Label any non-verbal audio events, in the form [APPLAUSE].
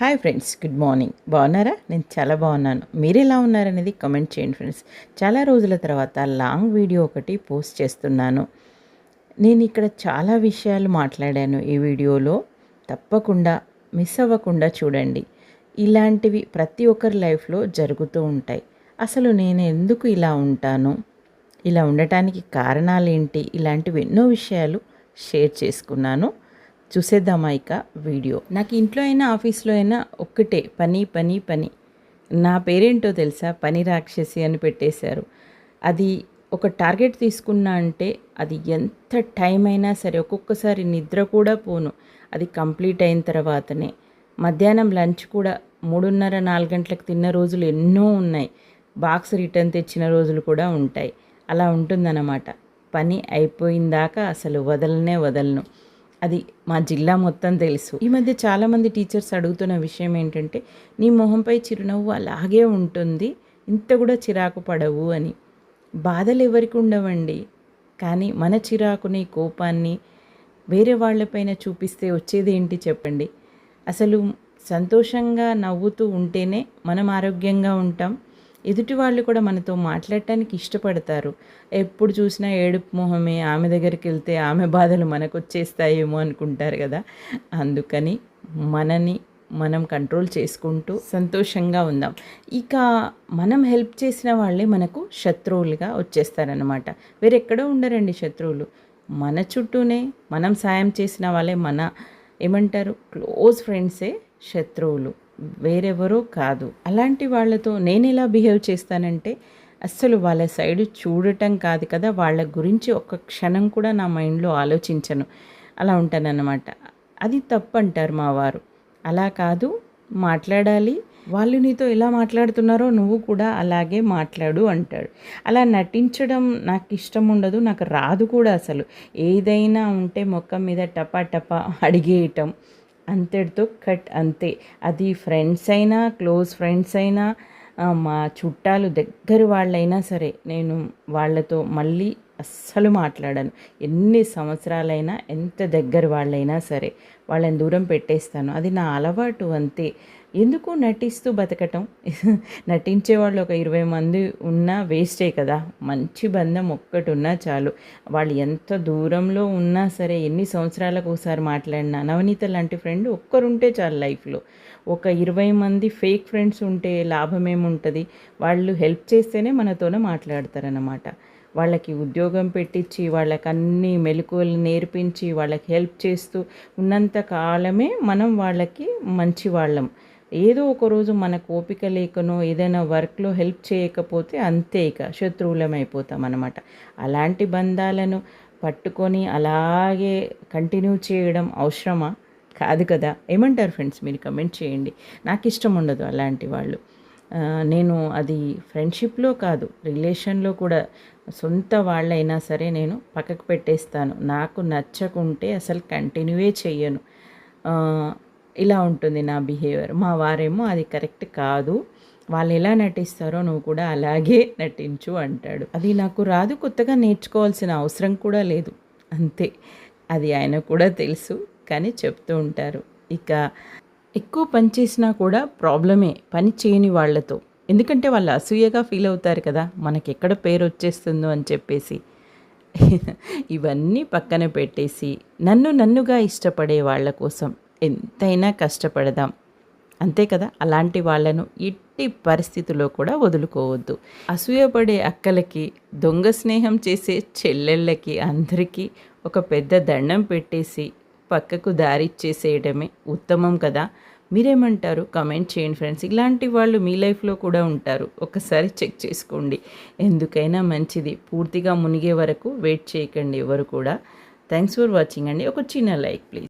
Hi friends good morning. బాగున్నారా? నేను చాలా బాగున్నాను. మీరు ఎలా ఉన్నారనేది కమెంట్ చేయండి ఫ్రెండ్స్. చాలా రోజుల తర్వాత లాంగ్ వీడియో ఒకటి పోస్ట్ చేస్తున్నాను. నేను ఇక్కడ చాలా విషయాలు మాట్లాడాను ఈ వీడియోలో. తప్పకుండా మిస్ అవ్వకుండా చూడండి. ఇలాంటివి ప్రతి ఒక్కరి లైఫ్లో జరుగుతూ ఉంటాయి. అసలు నేను ఎందుకు ఇలా ఉంటాను? ఇలా ఉండటానికి కారణాలేంటి? ఇలాంటివి ఎన్నో విషయాలు షేర్ చేసుకున్నాను. చూసేద్దామా ఇక వీడియో. నాకు ఇంట్లో అయినా ఆఫీస్లో అయినా ఒక్కటే పని పని పని. నా పేరేంటో తెలుసా? పని రాక్షసి అని పెట్టేశారు. అది ఒక టార్గెట్ తీసుకున్నా అంటే అది ఎంత టైం అయినా సరే ఒక్కొక్కసారి నిద్ర కూడా పోను. అది కంప్లీట్ అయిన తర్వాతనే. మధ్యాహ్నం లంచ్ కూడా మూడున్నర నాలుగు గంటలకు తిన్న రోజులు ఎన్నో ఉన్నాయి. బాక్స్ రిటర్న్ తెచ్చిన రోజులు కూడా ఉంటాయి. అలా ఉంటుందన్నమాట. పని అయిపోయిందాకా అసలు వదలనే వదలను. అది మా జిల్లా మొత్తం తెలుసు. ఈ మధ్య చాలామంది టీచర్స్ అడుగుతున్న విషయం ఏంటంటే నీ మొహంపై చిరునవ్వు అలాగే ఉంటుంది. ఇంత కూడా చిరాకు పడవు అని. బాధలు ఎవరికి ఉండవండి. కానీ మన చిరాకుని కోపాన్ని వేరే వాళ్ళపైన చూపిస్తే వచ్చేది ఏంటి చెప్పండి. అసలు సంతోషంగా నవ్వుతూ ఉంటేనే మనం ఆరోగ్యంగా ఉంటాం. ఎదుటి వాళ్ళు కూడా మనతో మాట్లాడటానికి ఇష్టపడతారు. ఎప్పుడు చూసినా ఏడుపు మొహమే ఆమె దగ్గరికి వెళ్తే ఆమె బాధలు మనకు వచ్చేస్తాయేమో అనుకుంటారు కదా. అందుకని మనని మనం కంట్రోల్ చేసుకుంటూ సంతోషంగా ఉందాం. ఇక మనం హెల్ప్ చేసిన వాళ్ళే మనకు శత్రువులుగా వచ్చేస్తారనమాట వేరెక్కడో ఉండరండి శత్రువులు. మన చుట్టూనే మనం సాయం చేసిన వాళ్ళే మన ఏమంటారు క్లోజ్ ఫ్రెండ్సే శత్రువులు. వేరెవరో కాదు. అలాంటి వాళ్ళతో నేను ఎలా బిహేవ్ చేస్తానంటే అస్సలు వాళ్ళ సైడ్ చూడటం కాదు కదా వాళ్ళ గురించి ఒక్క క్షణం కూడా నా మైండ్లో ఆలోచించను. అలా ఉంటానన్నమాట. అది తప్పు అంటారు మా వారు. అలా కాదు మాట్లాడాలి. వాళ్ళు నీతో ఎలా మాట్లాడుతున్నారో నువ్వు కూడా అలాగే మాట్లాడు అంటాడు. అలా నటించడం నాకు ఇష్టం ఉండదు నాకు రాదు కూడా అసలు. ఏదైనా ఉంటే మొక్క మీద టపా టపా అడిగేయటం. అంతటితో కట్ అంతే. అది ఫ్రెండ్స్ అయినా క్లోజ్ ఫ్రెండ్స్ అయినా మా చుట్టాలు దగ్గర వాళ్ళైనా సరే నేను వాళ్ళతో మళ్ళీ అస్సలు మాట్లాడను. ఎన్ని సంవత్సరాలైనా ఎంత దగ్గర వాళ్ళైనా సరే వాళ్ళని దూరం పెట్టేస్తాను. అది నా అలవాటు అంతే. ఎందుకు నటిస్తూ బతకటం? [LAUGHS] నటించే వాళ్ళు ఒక ఇరవై మంది ఉన్నా వేస్టే కదా. మంచి బంధం ఒక్కటి ఉన్నా చాలు. వాళ్ళు ఎంత దూరంలో ఉన్నా సరే ఎన్ని సంవత్సరాలకు ఒకసారి మాట్లాడినా నవనీత లాంటి ఫ్రెండ్ ఒక్కరుంటే చాలు లైఫ్లో. ఒక ఇరవై మంది ఫేక్ ఫ్రెండ్స్ ఉంటే లాభం ఏముంటుంది? వాళ్ళు హెల్ప్ చేస్తేనే మనతోనే మాట్లాడతారన్నమాట. వాళ్ళకి ఉద్యోగం పెట్టించి వాళ్ళకి అన్ని మెలకువలు నేర్పించి వాళ్ళకి హెల్ప్ చేస్తూ ఉన్నంత కాలమే మనం వాళ్ళకి మంచి వాళ్ళం. ఏదో ఒక రోజు మనకు ఓపిక లేకనో ఏదైనా వర్క్లో హెల్ప్ చేయకపోతే అంతే ఇక శత్రువులం అనమాట అలాంటి బంధాలను పట్టుకొని అలాగే కంటిన్యూ చేయడం అవసరమా? కాదు కదా. ఏమంటారు ఫ్రెండ్స్? మీరు కమెంట్ చేయండి. నాకు ఇష్టం ఉండదు అలాంటి వాళ్ళు. నేను అది ఫ్రెండ్షిప్లో కాదు రిలేషన్లో కూడా సొంత వాళ్ళైనా సరే నేను పక్కకు పెట్టేస్తాను. నాకు నచ్చకుంటే అసలు కంటిన్యూవే చెయ్యను. ఇలా ఉంటుంది నా బిహేవియర్. మా వారేమో అది కరెక్ట్ కాదు వాళ్ళు ఎలా నటిస్తారో నువ్వు కూడా అలాగే నటించు అంటాడు. అది నాకు రాదు కొత్తగా నేర్చుకోవాల్సిన అవసరం కూడా లేదు. అంతే అది ఆయన కూడా తెలుసు కానీ చెప్తూ ఉంటారు. ఇక ఎక్కువ పని చేసినా కూడా ప్రాబ్లమే పని చేయని వాళ్ళతో. ఎందుకంటే వాళ్ళు అసూయగా ఫీల్ అవుతారు కదా మనకి ఎక్కడ పేరు వచ్చేస్తుందో అని చెప్పేసి. ఇవన్నీ పక్కన పెట్టేసి నన్ను నన్నుగా ఇష్టపడే వాళ్ళ కోసం ఎంతైనా కష్టపడదాం. అంతే కదా అలాంటి వాళ్ళను ఎట్టి పరిస్థితుల్లో కూడా వదులుకోవద్దు. అసూయపడే అక్కలకి దొంగ స్నేహం చేసే చెల్లెళ్ళకి అందరికీ ఒక పెద్ద దండం పెట్టేసి పక్కకు దారిచ్చేసేయడమే ఉత్తమం కదా? మీరేమంటారు? కమెంట్ చేయండి ఫ్రెండ్స్. ఇలాంటి వాళ్ళు మీ లైఫ్లో కూడా ఉంటారు. ఒకసారి చెక్ చేసుకోండి. ఎందుకైనా మంచిది. పూర్తిగా మునిగే వరకు వెయిట్ చేయకండి ఎవరు కూడా. థ్యాంక్స్ ఫర్ వాచింగ్ అండి. ఒక చిన్న లైక్ ప్లీజ్.